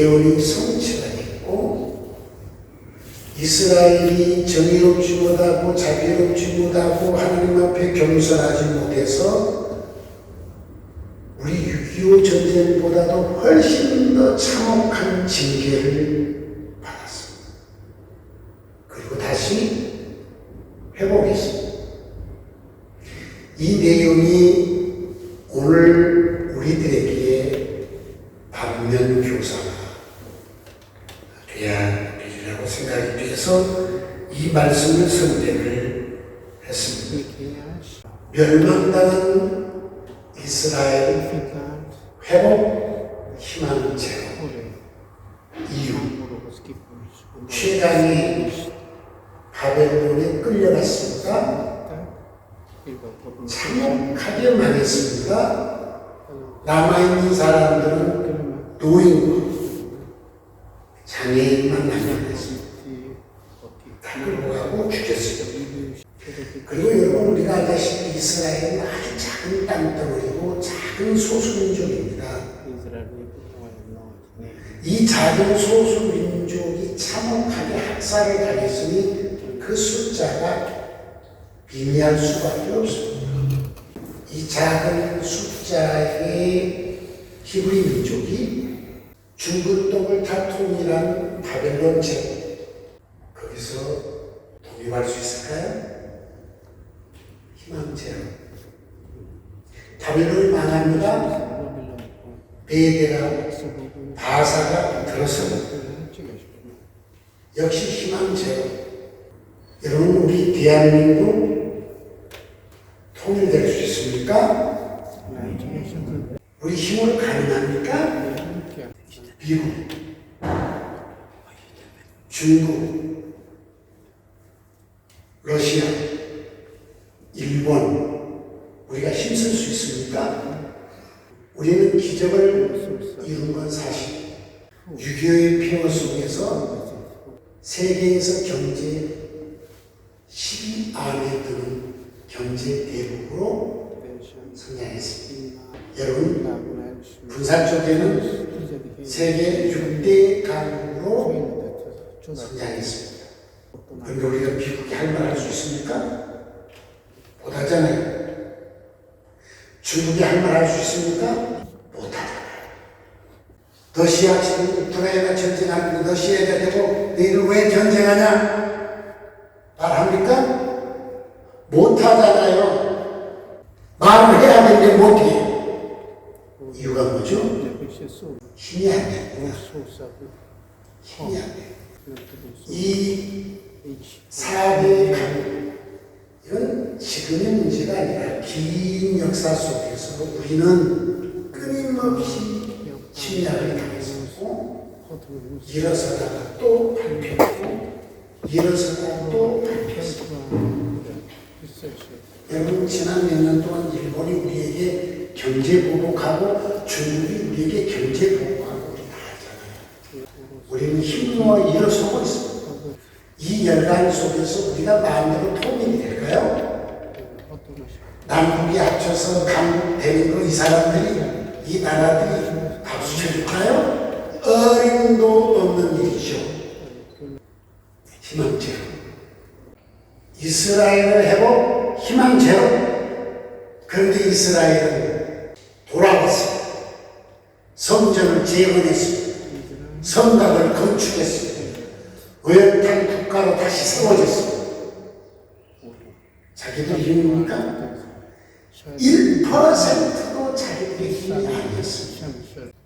예언이 성취가 됐고 이스라엘이 정의롭지 못하고 자비롭지 못하고 하나님 앞에 겸손하지 못해서 우리 6.25 전쟁보다도 훨씬 더 참혹한 징계를 받았습니다. 그리고 다시 회복했습니다. 이 내용이 오늘 우리들에게 반면 교사가 돼야 되리라고 생각이 돼서 이 말씀을 선택을 했습니다. 멸망당한 이스라엘 회복 희망 제로 이유 최강이 바벨론에 끌려갔습니다. 참혹하게 망했습니다. 남아있는 사람들은 노인과 장애인만 남겨냈습니다. 다 끌고 가고. 그리고 여러분 우리가 알다시피 이스라엘은 아주 작은 땅덩어리고 작은 소수민족입니다. 이 작은 소수민족이 참혹하게 학살을 당했으니 그 숫자가 빙의할 수밖에 없습니다. 이 작은 숫자의 히브리 민족이 중국 땅을 다 통일한 바벨론 제국 거기서 독립할 수 있을까요? 희망제로 바벨론이 망합니다. 베데가 바사가 들어섭니다. 역시 희망제로 여러분 우리 대한민국 통일될 수 있습니까? 우리 힘으로 가능합니까? 미국, 중국, 러시아, 일본, 우리가 힘쓸 수 있습니까? 우리는 기적을 이룬 건 사실. 6.25의 피로 속에서 세계에서 경제 10위 안에 드는 경제 대국으로 성장했습니다. 여러분, 군사 쪽에는 세계 6대 강국으로 성장했습니다. 그런데 우리가 미국이 할 말 할 수 있습니까? 못하잖아요. 중국이 할 말 할 수 있습니까? 러시아 지금 우크라이나 전쟁하는데 러시아에 대고 너희들 왜 전쟁하냐? 말합니까? 못하잖아요. 말을 해야 되는데 못해. 이유가 뭐죠? 힘이 안 됩니다. 힘이 안 돼. 이 사업의 강, 이건 지금의 문제가 아니라 긴 역사 속에서 우리는 끊임없이 침략을 당했었고, 일어서다가 또 발표했고, 일어서다가 또 발표했고, 여러분 지난 몇 년 동안 일본이 우리에게 경제 보복하고 중국이 우리에게 경제 보복하고 우리 다 하잖아요. 우리는 힘모아 일어서고 있습니다. 이 열간 속에서 우리가 마음대로 통일이 될까요? 남북이 합쳐서 강국 되는 거 이 사람들이 이 나라들이 쳐줄까요? 어림도 없는 일이죠. 희망제로 이스라엘을 회복 희망제로 그런데 이스라엘은 돌아왔습니다. 성전을 재건했습니다. 성곽을 건축했습니다. 의역한 국가로 다시 세워졌습니다. 자기들 힘입니까? 1%도 자기들의 힘이 아니었습니다.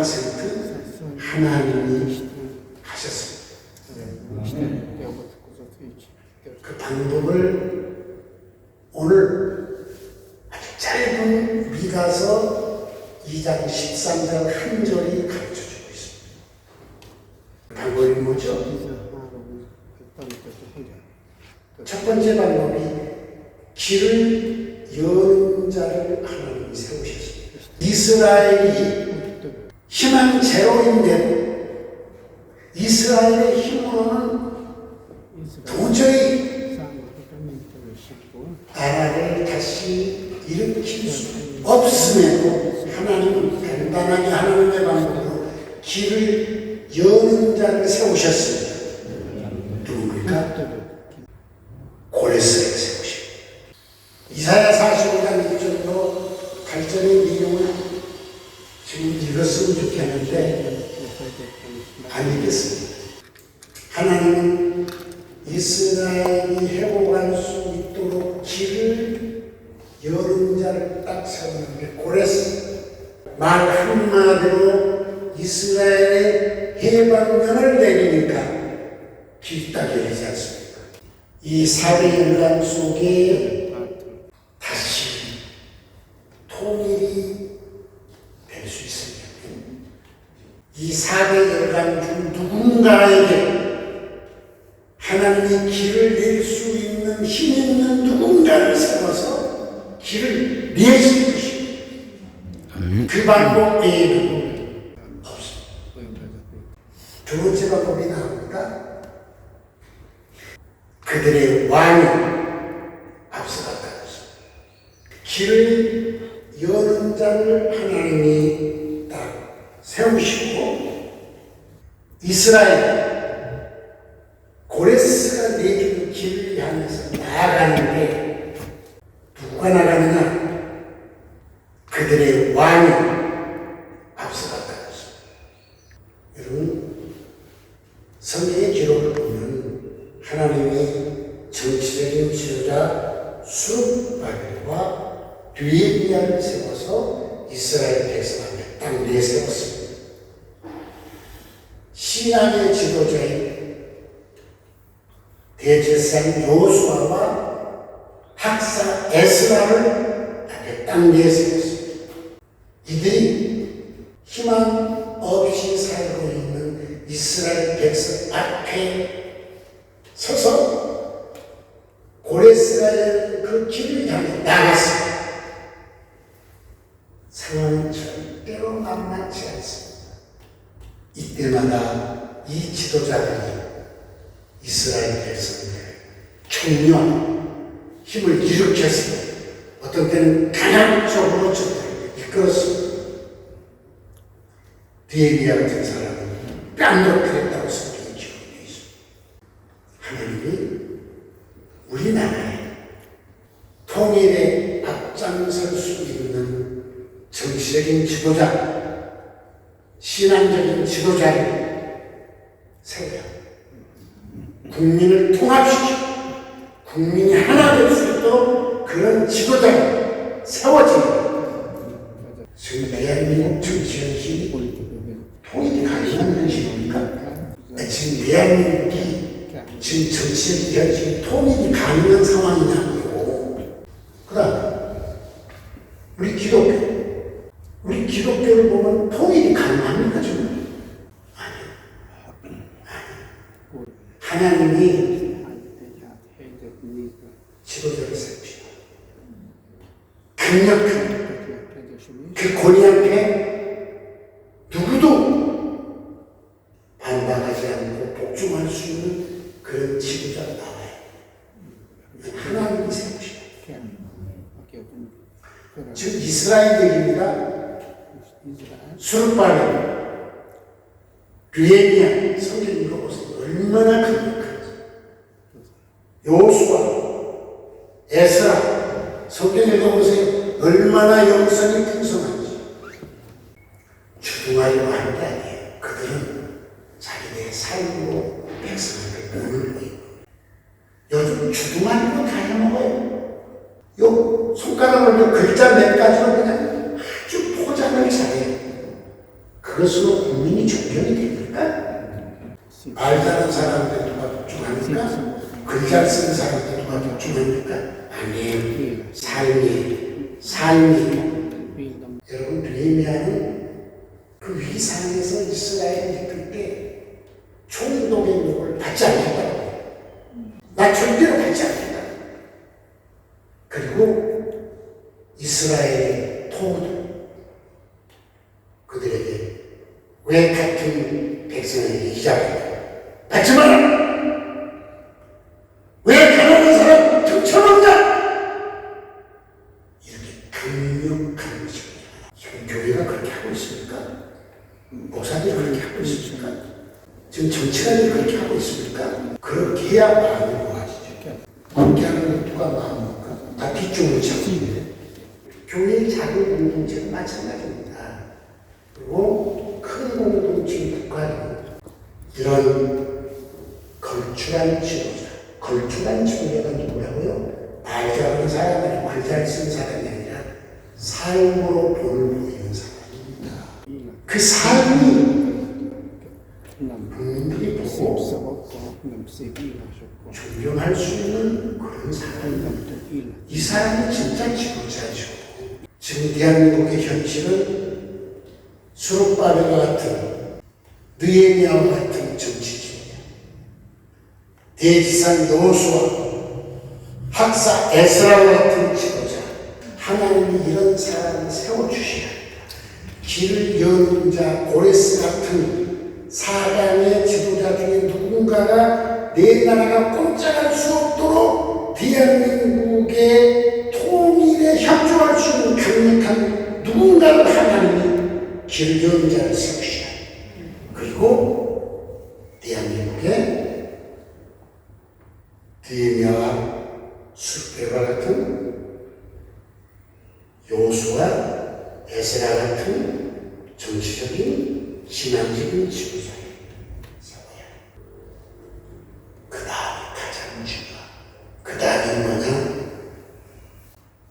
온전한 100% 하나님이 하셨습니다. 그 방법을 오늘 아주 짧은 미가서 2장 13절 한 절이 가르쳐 주고 있습니다. 그 방법이 뭐죠? 첫 번째 방법이 길을 여는 자를 하나님이 세우셨습니다. 이스라엘이 희망 제로인데 이스라엘의 힘으로는 도저히 나라를 다시 일으킬 수 없음에도 하나님은 간단하게 하나님의 방법으로 길을 여는 자를 세우셨습니다. 누굽니까? 고레스를 세우십니다. 이사야 45장 1절로 발전의 내용을 지금 읽었으면 좋겠는데 안 읽겠습니다. 하나님은 이스라엘이 회복할 수 있도록 길을 여는 자를 딱 세우는데 고레스 말 한마디로 이스라엘의 해방면을 내리니까 길딱 열리지 않습니까? 이 사대 연단 속에 다시 통일이 될 수 있습니다. 이 사대 열간 중 누군가에게 하나님이 길을 낼 수 있는 힘 있는 누군가를 세워서 길을 내실 것입니다. 그 방법 외에는 없습니다. 두 번째 방법이 나옵니다. 그들의 왕이 앞서갔다는 것입니다. 길을 여는 자를 하나님이 딱 세우시고 이스라엘 ሰው ልጅ 이때마다 이 지도자들이 이스라엘 백성들 총력 힘을 일으켰습니다. 어떤 때는 간헐적으로 저들을 이끌었습니다. 디에비아 같은 사람은 뺨도 그랬다고 성경에 기록되어 있습니다. 하나님이 우리나라에 통일에 앞장설 수 있는 정치적인 지도자, 신앙적인 지도자를 세우라. 국민을 통합시키고 국민이 하나 될 수 있도록 그런 지도자를 세워지는 지금 대한민국 정치 현실이 통일이 가능한 현실입니까? 지금 대한민국이 지금 정치적인 현실이 통일이 가능한 상황이냐고요. 그 다음 우리 기독교 우리 기독교를 보면 통일이 가능합니까 지금? 아니요. 아니요. 하나님이 지도자를 세우시고 강력한 그 권위 앞에 누구도 반박하지 않고 복종할 수 있는 그런 지도자가 나와요. 하나님이 세우시고 즉 이스라엘 얘기입니다. 수르바벨, 류에미아 성경 읽어보세요. 얼마나 강력한지. 요수아, 에스라 성경 읽어보세요. 얼마나 영성이 풍성한지. 주둥아리로 하는 게 아니에요. 그들은 자기네 삶으로 백성한테 돈을 보이고 요즘 주둥아리로 다 해먹어요. 요 손가락으로 글자 몇 가지로 그냥 아주 포장을 잘해요. 그것으로 국민이 존경이 됩니까? 말 잘하는 사람한테 누가 복종합니까? 글자 쓰는 사람한테 누가 복종합니까? 아니에요. 삶이, 삶이. 여러분, 느헤미야는 그 위상에서 이스라엘을 이끌 때 총독의 욕을 받지 않겠다고. 나 절대로 받지 않는다. 그리고 이스라엘의 토우들 그들에게 왜 같은 백성에게 이자를 받지 마라! 왜 가난한 사람 등쳐먹냐? 이렇게 강력한 것입니다. 지금 교회가 그렇게 하고 있습니까? 목사들이 그렇게 하고 있습니까? 지금 정치가들이 그렇게 하고 있습니까? 그렇게 해야 마음이 모아지죠. 그렇게 하는 건 누가 마음 먹을까? 다 뒷줄을 잡는데. 교회의 작은 공동체는 마찬가지입니다. 그리고 큰 공동체 국가도 이런 걸출한 지도자, 걸출한 지도자가 누구라고요? 말 잘하는 사람이 글잘 쓰는 사람이 아니라 삶으로 본을 보이는 사람입니다. 그 삶이 국민들이 보고 존경할 수 있는 그런 사람입니다. 이 사람이 진짜 지도자죠. 지금 대한민국의 현실은 수록바벨과 같은 느헤미야와 같은 정치주의입니다. 대지상 여호수아, 학사 에스라와 같은 지도자, 하나님이 이런 사람을 세워주셔야 합니다. 길을 여는 자 고레스 같은 사강의 지도자 중에 누군가가 내 나라가 꼼짝할 수 없도록 대한민국의 통일에 협조할 수 있는 강력한 누군가를 하나님이 길을 여는 자를 세우셔야 합니다. 그리고 대한민국의 디에미아와 수배와 같은 요수와 에스라 같은 정치적인 신앙적인 지도자를 세워야 그 다음에 가장 중요한 그 다음에 뭐냐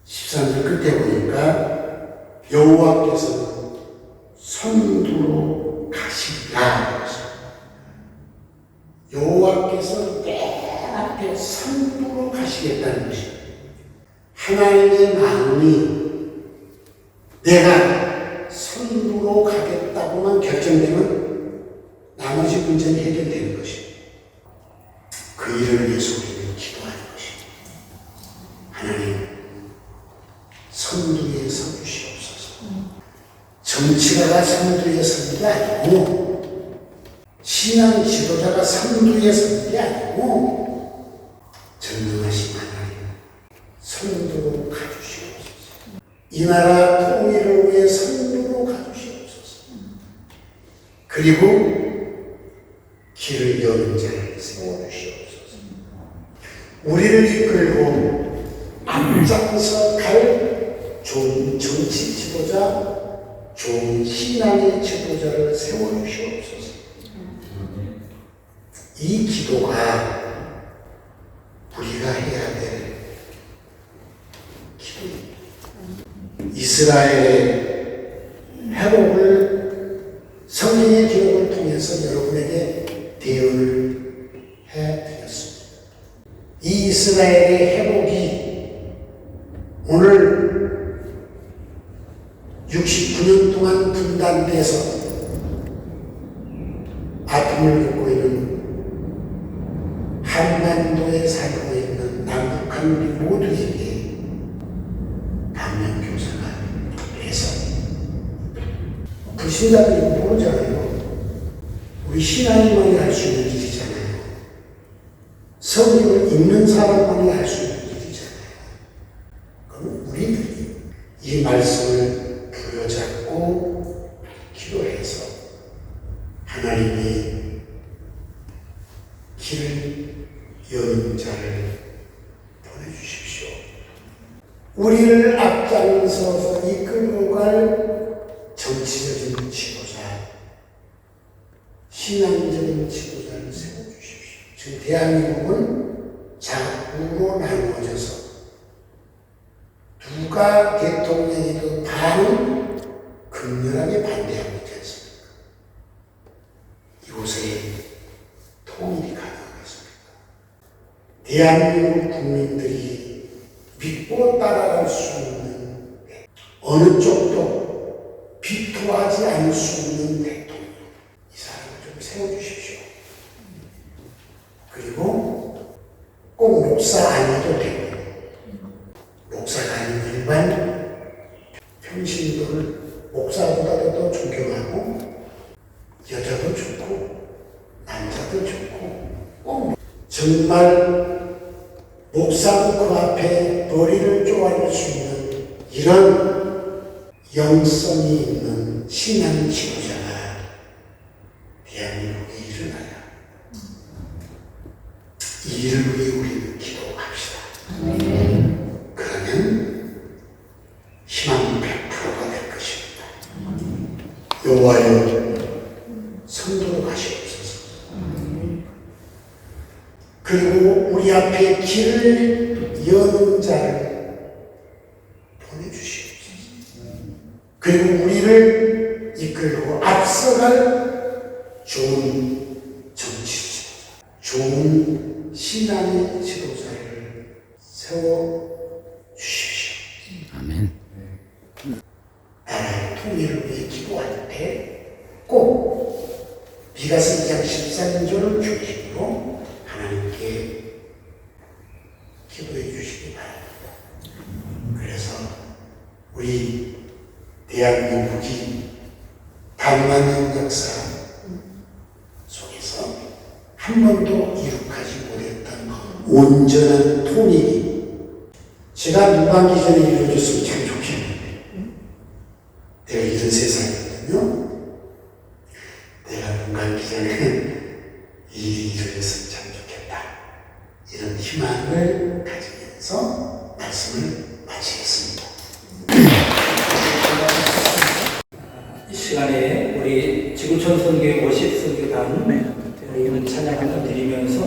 13절 끝에 보니까 여호와께서 가시리라 그랬어요. 여호와께서 맨 앞에 선두로 가시겠다는 것이 하나님의 마음이 내가 선두로 가겠다고만 결정되면 나머지 문제는 해결되는 것이 그 일을 위해서 우리는 기도하는 것이 하나님 선두에 서주시옵소서 정치가가 선두에 서는 게 아니고 신앙 지도자가 서는 게 아니고 전능하신 하나님 선두로 가주시옵소서. 이 나라 통일을 위해 선두로 가주시옵소서. 그리고 길을 여는 자를 세워주시옵소서. 우리를 이끌고 앞장서 갈 좋은 정치 지도자, 좋은 신앙의 지도자를 세워주시옵소서. 이 기도가 우리가 해야 될 기도입니다. 이스라엘의 회복을 성경의 기록을 통해서 여러분에게 대언을 해드렸습니다. 이 이스라엘의 회복이 오늘 69년 동안 분단돼서 아픔을 겪고 있는 한반도에 살고 있는 남북한 우리 모두에게 반면교사가 돼서 불신자들이 모르잖아요. 우리 신앙인만이 할 수 있는 일이잖아요. 성경을 읽는 사람만이 할 수 있는 일이잖아요. 그럼 우리들이 이 말씀을 부여잡고 기도해서 하나님이 길을 여는 자를 보내주십시오. 우리를 앞장서서 이끌고 갈 정치적인 지도자, 신앙적인 지도자를 세워주십시오. 지금 대한민국은 자꾸로 나누어져서 누가 대통령이든 반은 극렬하게 반대하고 있지 않습니까? 이곳에 통일이 가능하겠습니까? 대한민국 국민들이 믿고 따라갈 수 있는 어느 쪽도 비토하지 않을 수 있는 대통령 이 사람을 좀 세워주십시오. 그리고 꼭 목사 아니어도 됩니다. 목사가 아닌 일반 평신도를 목사보다도 더 존경하고 여자도 좋고 남자도 좋고 꼭 정말 목사도 그 앞에 머리를 쪼아릴 수 있는 이런 영성이 있는 신앙 지도자가 대한민국에 일어나야 이 일을 위해 우리는 기도합시다. 그러면 희망 100%가 될 것입니다. 여호와여 성도로 가시옵소서. 그리고 우리 앞에 길을 여는 자를 보내주시옵소서. 그리고 우리를 이끌고 앞서갈 좋은 정치 지도자, 좋은 신앙의 지도자를 세워 주십시오. 아멘. 위해 기도할 때 꼭 미가서 2장 13절을 중심으로 하나님께 기도해 주시기 바랍니다. 그래서 우리 대한민국이 반만년 역사 속에서 한 번도 이룩하지 못했던 온전한 통일이 제가 누방기 전에 이루어졌으면 참 좋겠는데 내가 이런 세상이거든요. 내가 눈 감기 전에 이 일이 이루어졌으면 참 좋겠다. 이런 희망을 가지면서 말씀을 마치겠습니다. 이 시간에 우리 지구촌 선교회 50 선교단 우리는 찬양 한번 드리면서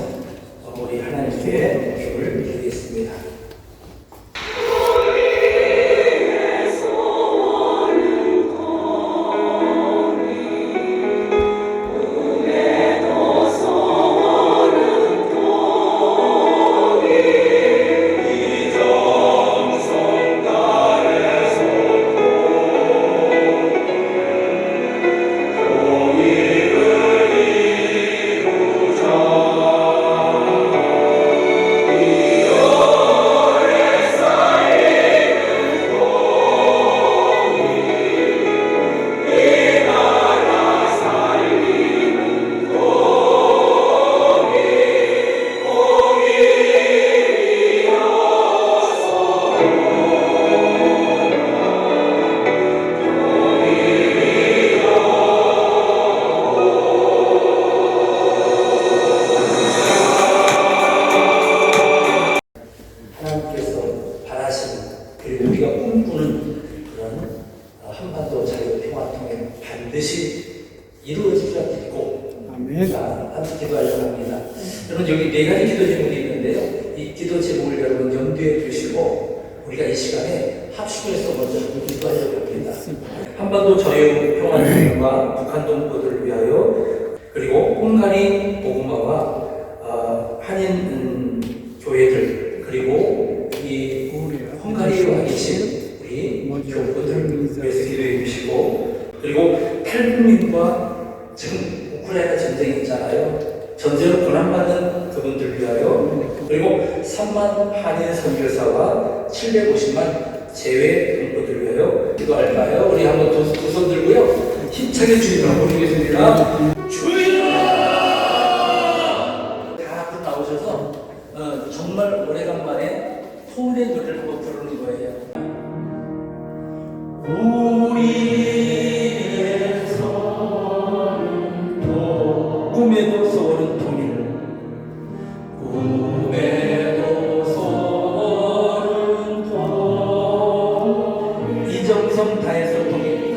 어, 우리 하나님께 기도를 드리겠습니다. 하나님께서 바라시는 그리고 우리가 꿈꾸는 그런 어, 한반도 자유 평화 통일 반드시 이루어지리라 믿고 자, 함께 기도하려고 합니다. 여러분 여기 네 가지 기도 제목이 있는데요. 이 기도 제목을 여러분 염두에 두시고 우리가 이 시간에 합심해서 먼저 기도하려고 합니다. 한반도 자유 평화 통일과 북한 동포들을 위하여 그리고 헝가리 보고마와 어, 한인 음, 교회들 그리고 이 헝가리에 와 계신 우리 교포들 위해서 기도해 주시고 그리고 탈북민과 지금 우크라이나 전쟁이 있잖아요. 전쟁으로 고난받는 그분들 위하여 그리고 3만 한인 선교사와 750만 재외 동포들 위하여 기도할까요? 우리 한번 두, 두손 들고요. 힘차게 주님 한번 부르겠습니다. 정성 다해서 통일